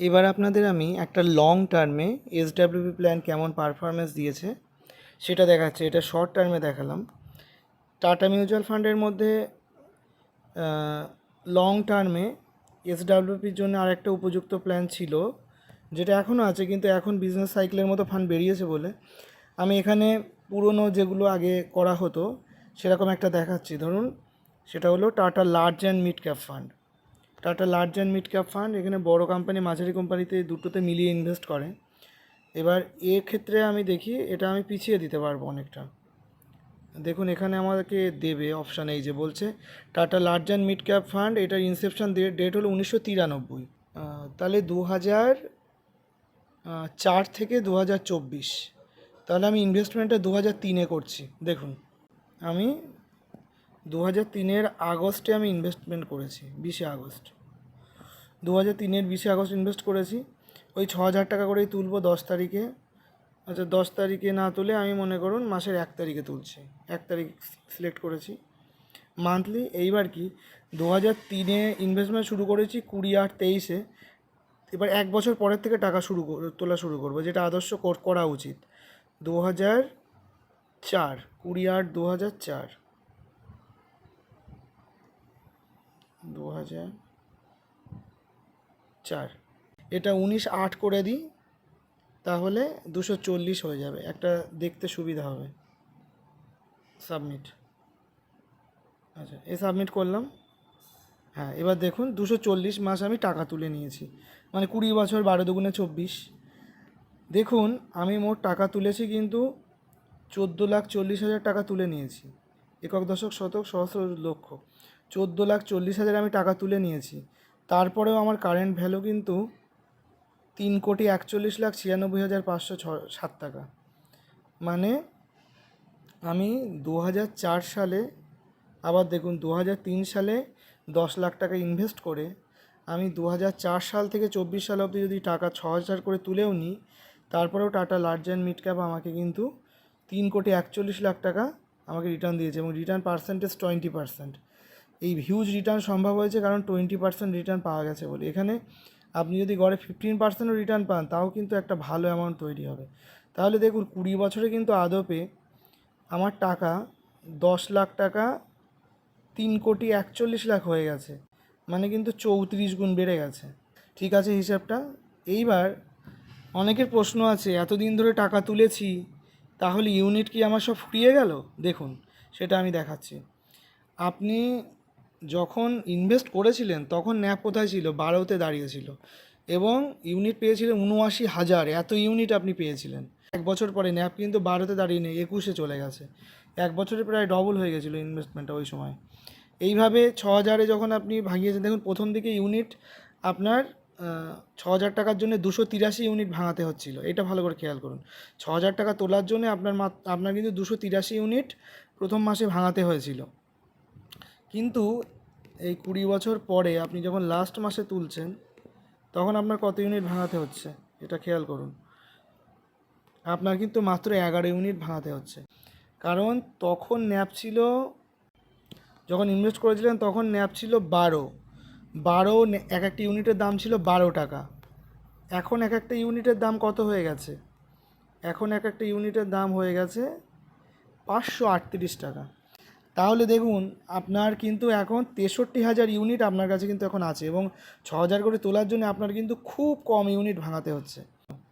এবার আপনাদের আমি একটা লং টার্মে এসডাব্লিউপি প্ল্যান কেমন পারফরমেন্স দিয়েছে, সেটা দেখাচ্ছে। এটা শর্ট টার্মে দেখালাম। টাটা মিউচুয়াল ফান্ডের মধ্যে লং টার্মে এস এসডাব্লিউপির জন্য আরেকটা উপযুক্ত প্ল্যান ছিল, যেটা এখনও আছে, কিন্তু এখন বিজনেস সাইকেলের মতো ফান্ড বেরিয়েছে বলে। আমি এখানে পুরনো যেগুলো আগে করা হতো, সেরকম একটা দেখাচ্ছি। ধরুন, সেটা হলো Tata large and mid cap fund Tata large and mid cap fund, এখানে বড় কোম্পানি মাঝারি কোম্পানিতে দুটোতে মিলিয়ে ইনভেস্ট করে। এবার ক্ষেত্রে আমি দেখি এটা আমি পিছিয়ে দিতে পারব অনেকটা। দেখুন, এখানে আমাকে দেবে অপশান এই যে বলছে, Tata large and mid cap fund, এটার ইনসেপশন ডেট হলো উনিশশো তিরানব্বই। তাহলে দু হাজার চার থেকে দু হাজার চব্বিশ। তাহলে আমি ইনভেস্টমেন্টটা দু হাজার তিনে করছি। দেখুন, আমি দু হাজার তিনের আগস্টে আমি ইনভেস্টমেন্ট করেছি, বিশে আগস্ট। দু হাজার তিনের বিশে আগস্ট ইনভেস্ট করেছি, ওই ছ হাজার টাকা করেই তুলবো দশ তারিখে। আচ্ছা দশ তারিখে না তুলে আমি মনে করুন মাসের এক তারিখে তুলছি, এক তারিখ সিলেক্ট করেছি। মান্থলি এইবার কি দু হাজার তিনে ইনভেস্টমেন্ট শুরু করেছি কুড়ি আট তেইশে। এবার এক বছর পরের থেকে টাকা শুরু তোলা শুরু করব, যেটা আদর্শ কর- উচিত। দু হাজার চার, কুড়ি আট দু হাজার চার। দু হাজার চার। এটা উনিশ আট করে দিই, তাহলে দুশো চল্লিশ হয়ে যাবে। একটা দেখতে সুবিধা হবে। সাবমিট। আচ্ছা এ সাবমিট করলাম। হ্যাঁ এবার দেখুন, দুশো চল্লিশ মাস আমি টাকা তুলে নিয়েছি। মানে কুড়ি বছর বারো দুগুণে চব্বিশ। দেখুন, আমি মোট টাকা তুলেছি কিন্তু চোদ্দ লাখ চল্লিশ হাজার টাকা তুলে নিয়েছি। একক দশক, শতক, সহস্র লক্ষ। চোদ্দ লাখ চল্লিশ হাজার আমি টাকা তুলে নিয়েছি। তারপরেও আমার কারেন্ট ভ্যালু কিন্তু তিন কোটি একচল্লিশ লাখ ছিয়ানব্বই হাজার পাঁচশো ছ সাত টাকা। মানে আমি দু হাজার চার সালে, আবার দেখুন দু হাজার তিন সালে দশ লাখ টাকা ইনভেস্ট করে, আমি দু হাজার চার সাল থেকে চব্বিশ সাল অবধি যদি টাকা ছ হাজার করে তুলেও নিই তারপরেও Tata large and mid cap আমাকে কিন্তু তিন কোটি একচল্লিশ লাখ টাকা আমাকে রিটার্ন দিয়েছে এবং রিটার্ন পার্সেন্টেজ টোয়েন্টি পার্সেন্ট এই হিউজ রিটার্ন সম্ভব হয়েছে কারণ টোয়েন্টি পার্সেন্ট রিটার্ন পাওয়া গেছে বলে। এখানে আপনি যদি গড়ে ফিফটিন পার্সেন্টও রিটার্ন পান, তাও কিন্তু একটা ভালো অ্যামাউন্ট তৈরি হবে। তাহলে দেখুন, কুড়ি বছরে কিন্তু আদপে আমার টাকা দশ লাখ টাকা তিন কোটি একচল্লিশ লাখ হয়ে গেছে। মানে কিন্তু চৌত্রিশ গুণ বেড়ে গেছে। ঠিক আছে হিসাবটা? এইবার অনেকের প্রশ্ন আছে, এতদিন ধরে টাকা তুলেছি, তাহলে ইউনিট কি আমার সব ফুরিয়ে গেল? দেখুন, সেটা আমি দেখাচ্ছি। আপনি যখন ইনভেস্ট করেছিলেন, তখন ন্যাপ কোথায় ছিল? বারোতে দাঁড়িয়েছিল। এবং ইউনিট পেয়েছিলেন উনআশি হাজার। এত ইউনিট আপনি পেয়েছিলেন। এক বছর পরে ন্যাপ কিন্তু বারোতে দাঁড়িয়ে নেই, একুশে চলে গেছে। এক বছরে প্রায় ডবল হয়ে গেছিল ইনভেস্টমেন্টটা ওই সময়। এইভাবে ছ হাজারে যখন আপনি ভাঙিয়েছেন, দেখুন প্রথম দিকে ইউনিট আপনার ছ হাজার টাকার জন্য দুশো তিরাশি ইউনিট ভাঙাতে হচ্ছিল। এটা ভালো করে খেয়াল করুন। ছ হাজার টাকা তোলার জন্য আপনার আপনার কিন্তু দুশো তিরাশি ইউনিট প্রথম মাসে ভাঙাতে হয়েছিল। কিন্তু এই কুড়ি বছর পরে আপনি যখন লাস্ট মাসে তুলছেন, তখন আপনার কত ইউনিট ভাঙাতে হচ্ছে? এটা খেয়াল করুন। আপনার কিন্তু মাত্র এগারো ইউনিট ভাঙাতে হচ্ছে। কারণ তখন ন্যাপ ছিল, যখন ইনভেস্ট করেছিলেন, তখন ন্যাপ ছিল বারো। বারো এক একটা ইউনিটের দাম ছিল বারো টাকা। এখন এক একটা ইউনিটের দাম কত হয়ে গেছে? এখন এক একটা ইউনিটের দাম হয়ে গেছে পাঁচশো আটত্রিশ টাকা। তাহলে দেখুন, আপনার কিন্তু এখন তেষট্টি হাজার ইউনিট আপনার কাছে কিন্তু এখন আছে এবং ছ হাজার করে তোলার জন্য আপনার কিন্তু খুব কম ইউনিট ভাঙাতে হচ্ছে।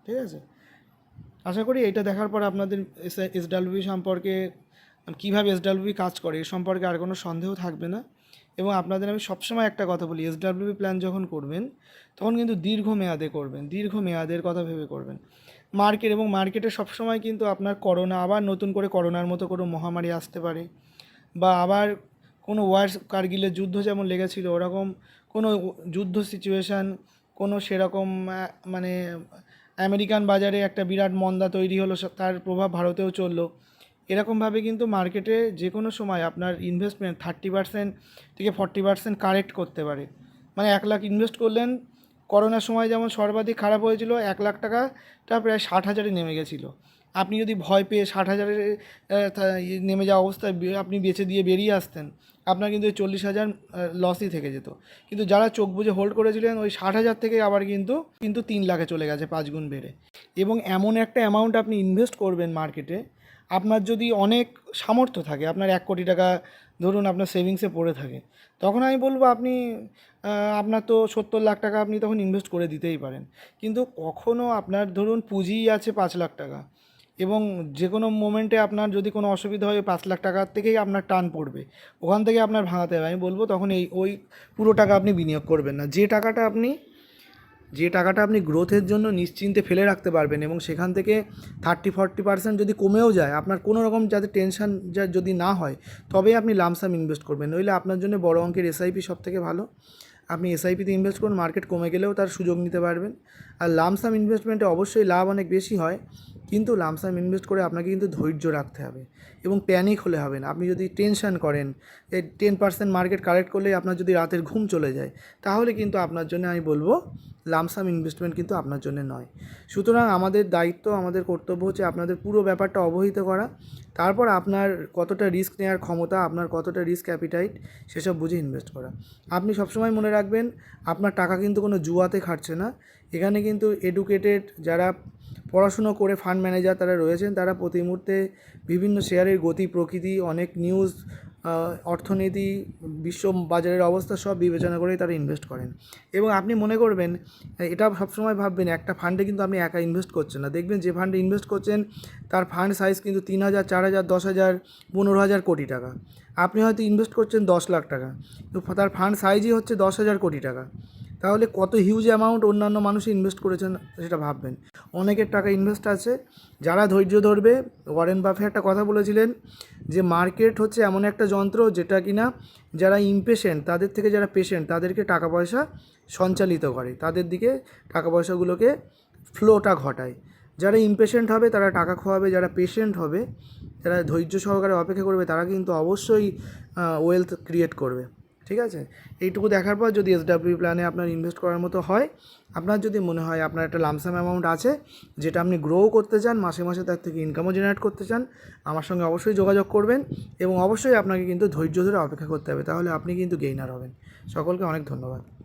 ঠিক আছে? আশা করি এটা দেখার পর আপনাদের এস সম্পর্কে, কীভাবে এসডাব্লিউবি কাজ করে এ সম্পর্কে আর কোনো সন্দেহ থাকবে না। এবং আপনাদের আমি সবসময় একটা কথা বলি এসডাব্লিউবি প্ল্যান যখন করবেন, তখন কিন্তু দীর্ঘ মেয়াদে করবেন, দীর্ঘ মেয়াদের কথা ভেবে করবেন। মার্কেট, এবং মার্কেটে সবসময় কিন্তু আপনার করোনা, আবার নতুন করে করোনার মতো কোনো মহামারী আসতে পারে। বা আবার কোনো ওয়ার কার্গিলের যুদ্ধ যেমন লেগেছিল, ওরকম কোনো যুদ্ধ সিচুয়েশান কোনো সেরকম মানে আমেরিকান বাজারে একটা বিরাট মন্দা তৈরি হলো তার প্রভাব ভারতেও চলল। এরকমভাবে কিন্তু মার্কেটে যে কোনো সময় আপনার ইনভেস্টমেন্ট থার্টি পার্সেন্ট থেকে ফর্টি পার্সেন্ট কারেক্ট করতে পারে। মানে এক লাখ ইনভেস্ট করলেন, করোনার সময় যেমন সর্বাধিক খারাপ হয়েছিল, এক লাখ টাকাটা প্রায় ষাট হাজারে নেমে গেছিল। আপনি যদি ভয় পেয়ে ষাট হাজারে আহ, থা- ইয়ে নেমে যাওয়া অবস্থায় আপনি বেছে দিয়ে বেরিয়ে আসতেন আপনার কিন্তু ওই চল্লিশ হাজার লসই থেকে যেত। কিন্তু যারা চোখ বুঝে হোল্ড করেছিলেন ওই ষাট হাজার থেকে আবার কিন্তু কিন্তু তিন লাখে চলে গেছে পাঁচ গুণ বেড়ে। এবং এমন একটা অ্যামাউন্ট আপনি ইনভেস্ট করবেন মার্কেটে আপনার যদি অনেক সামর্থ্য থাকে আপনার এক কোটি টাকা ধরুন আপনার সেভিংসে পড়ে থাকে তখন আমি বলব আপনি আপনার তো সত্তর লাখ টাকা আপনি তখন ইনভেস্ট করে দিতেই পারেন। কিন্তু কখনও আপনার ধরুন পুঁজিই আছে পাঁচ লাখ টাকা এবং যে কোনো মোমেন্টে আপনার যদি কোনো অসুবিধা হয়, পাঁচ লাখ টাকার থেকেই আপনার টান পড়বে। ওখান থেকে আপনার ভাঙাতে হবে। আমি বলব তখন এই, ওই পুরো টাকা আপনি বিনিয়োগ করবেন না। যে টাকাটা আপনি, যে টাকাটা আপনি গ্রোথের জন্য নিশ্চিন্তে ফেলে রাখতে পারবেন এবং সেখান থেকে থার্টি ফর্টি পার্সেন্ট যদি কমেও যায়, আপনার কোনো রকম যাতে টেনশন যা যদি না হয়, তবেই আপনি লামসাম ইনভেস্ট করবেন। নইলে আপনার জন্য বড় অঙ্কের এসআইপি সব থেকে ভালো। আপনি এসআইপিতে ইনভেস্ট করুন মার্কেট কমে গেলেও তার সুযোগ নিতে পারবেন। আর লামসাম ইনভেস্টমেন্টে অবশ্যই লাভ অনেক বেশি হয়। কিন্তু লামসাম ইনভেস্ট করে আপনাকে কিন্তু ধৈর্য রাখতে হবে এবং প্যানিক হলে হবে না। আপনি যদি টেনশন করেন এই টেন পার্সেন্ট মার্কেট কারেক্ট করলে আপনার যদি রাতের ঘুম চলে যায়, তাহলে কিন্তু আপনার জন্য আমি বলব লামসাম ইনভেস্টমেন্ট কিন্তু আপনার জন্য নয়। সুতরাং আমাদের দায়িত্ব, আমাদের কর্তব্য হচ্ছে আপনাদের পুরো ব্যাপারটা অবহিত করা, তারপর আপনার কতটা রিস্ক নেওয়ার ক্ষমতা, আপনার কতটা রিস্ক অ্যাপিটাইট সেসব বুঝে ইনভেস্ট করা। আপনি সবসময় মনে রাখবেন, আপনার টাকা কিন্তু কোনো জুয়াতে খাটছে না। এখানে কিন্তু এডুকেটেড যারা পড়াশুনো করে ফান্ড ম্যানেজার তারা রয়েছেন, তারা প্রতি মুহূর্তে বিভিন্ন শেয়ারের গতি, প্রকৃতি, অনেক নিউজ অর্থনীতি, বিশ্ব বাজারের অবস্থা সব বিবেচনা করেই তারা ইনভেস্ট করেন। এবং আপনি মনে করবেন, এটা সবসময় ভাববেন, একটা ফান্ডে কিন্তু আপনি একা ইনভেস্ট করছেন না। দেখবেন যে ফান্ডে ইনভেস্ট করছেন, তার ফান্ড সাইজ কিন্তু তিন হাজার, চার হাজার, দশ হাজার, পনেরো হাজার কোটি টাকা। আপনি হয়তো ইনভেস্ট করছেন দশ লাখ টাকা। তো তার ফান্ড সাইজই হচ্ছে দশ হাজার কোটি টাকা। তাহলে কত হিউজ অ্যামাউন্ট অন্যান্য মানুষ ইনভেস্ট করেছেন সেটা ভাববেন। অনেকের টাকা ইনভেস্ট আছে, যারা ধৈর্য ধরবে, ওয়ারেন বাফে একটা কথা বলেছিলেন যে মার্কেট হচ্ছে এমন একটা যন্ত্র যেটা কিনা যারা ইমপেশেন্ট তাদের থেকে যারা পেশেন্ট তাদেরকে টাকা পয়সা সঞ্চালিত করে। তাদের দিকে টাকা পয়সাগুলোকে ফ্লোটা ঘটায়। যারা ইমপেশেন্ট হবে, তারা টাকা খোয়াবে, যারা পেশেন্ট হবে, যারা ধৈর্য সহকারে অপেক্ষা করবে, তারা কিন্তু অবশ্যই ওয়েলথ ক্রিয়েট করবে। ঠিক আছে? এইটুকু দেখার পর যদি এসডাব্লিউ প্ল্যানে আপনার ইনভেস্ট করার মতো হয়, আপনার যদি মনে হয় আপনার একটা লামসাম অ্যামাউন্ট আছে, যেটা আপনি গ্রোও করতে চান, মাসে মাসে তার থেকে ইনকামও জেনারেট করতে চান, আমার সঙ্গে অবশ্যই যোগাযোগ করবেন এবং অবশ্যই আপনাকে কিন্তু ধৈর্য ধরে অপেক্ষা করতে হবে, তাহলে আপনি কিন্তু গেইনার হবেন। সকলকে অনেক ধন্যবাদ।